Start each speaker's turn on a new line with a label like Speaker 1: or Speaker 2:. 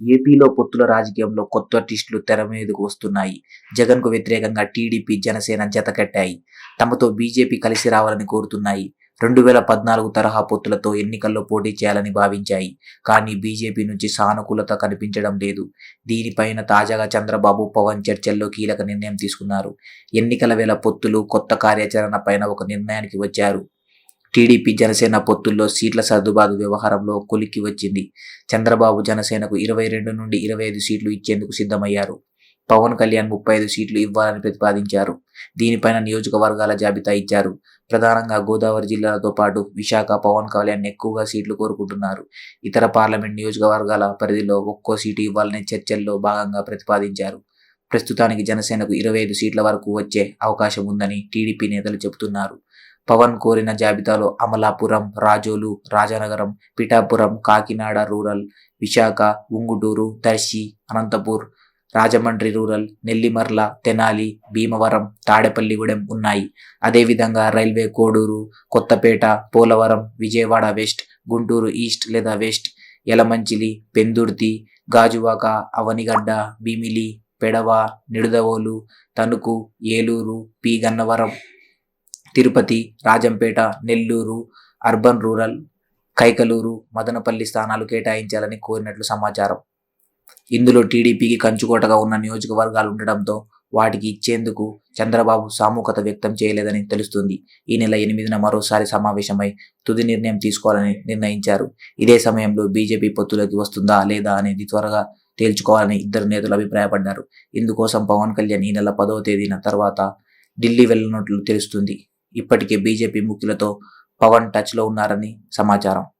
Speaker 1: ఏపీలో పొత్తుల రాజకీయంలో కొత్త ట్విస్టులు తెర మీదకు వస్తున్నాయి. జగన్కు వ్యతిరేకంగా టీడీపీ జనసేన జతకట్టాయి తమతో బీజేపీ కలిసి రావాలని కోరుతున్నాయి. రెండు వేల పద్నాలుగు తరహా పొత్తులతో ఎన్నికల్లో పోటీ చేయాలని భావించాయి. కానీ బీజేపీ నుంచి సానుకూలత కనిపించడం లేదు. దీనిపైన తాజాగా చంద్రబాబు పవన్ చర్చల్లో కీలక నిర్ణయం తీసుకున్నారు. ఎన్నికల వేళ పొత్తులు కొత్త కార్యాచరణ పైన ఒక నిర్ణయానికి వచ్చారు. టీడీపీ జనసేన పొత్తుల్లో సీట్ల సర్దుబాటు వ్యవహారంలో కొలిక్కి వచ్చింది. చంద్రబాబు జనసేనకు ఇరవై రెండు నుండి ఇరవై ఐదు సీట్లు ఇచ్చేందుకు సిద్ధమయ్యారు. పవన్ కళ్యాణ్ ముప్పై ఐదు సీట్లు ఇవ్వాలని ప్రతిపాదించారు. దీనిపైన నియోజకవర్గాల జాబితా ఇచ్చారు. ప్రధానంగా గోదావరి జిల్లాలతో పాటు విశాఖ పవన్ కళ్యాణ్ ఎక్కువగా సీట్లు కోరుకుంటున్నారు. ఇతర పార్లమెంట్ నియోజకవర్గాల పరిధిలో ఒక్కో సీటు ఇవ్వాలని చర్చల్లో భాగంగా ప్రతిపాదించారు. ప్రస్తుతానికి జనసేనకు ఇరవై ఐదు సీట్ల వరకు వచ్చే అవకాశం ఉందని టీడీపీ నేతలు చెబుతున్నారు. పవన్ కోరిన జాబితాలో అమలాపురం రాజోలు రాజానగరం పిఠాపురం కాకినాడ రూరల్ విశాఖ ఉంగుటూరు దర్శి అనంతపూర్ రాజమండ్రి రూరల్ నెల్లిమర్ల తెనాలి భీమవరం తాడేపల్లిగూడెం ఉన్నాయి. అదేవిధంగా railway Koduru Kothapeta Polavaram Vijayawada west Guntur east లేదా west Yelamanchili Pendurthi Gajuwaka Avanigadda Bheemili పెడవ Nidadavolu Tanuku Eluru P. Gannavaram Tirupati Rajampet Nellore urban rural Kaikaluru Madanapalle స్థానాలు కేటాయించాలని కోరినట్లు సమాచారం. ఇందులో టీడీపీకి కంచుకోటగా ఉన్న నియోజకవర్గాలు ఉండడంతో వాటికి ఇచ్చేందుకు చంద్రబాబు సామూహికత వ్యక్తం చేయలేదని తెలుస్తుంది. ఈ నెల ఎనిమిదిన మరోసారి సమావేశమై తుది నిర్ణయం తీసుకోవాలని నిర్ణయించారు. ఇదే సమయంలో బీజేపీ పొత్తులోకి వస్తుందా లేదా అనేది త్వరగా తేల్చుకోవాలని ఇద్దరు నేతలు అభిప్రాయపడ్డారు. ఇందుకోసం పవన్ కళ్యాణ్ ఈ నెల పదవ తేదీన తర్వాత ఢిల్లీ వెళ్ళనున్నట్లు తెలుస్తుంది. ఇప్పటికే బీజేపీ ముఖ్యులతో పవన్ టచ్లో ఉన్నారని సమాచారం.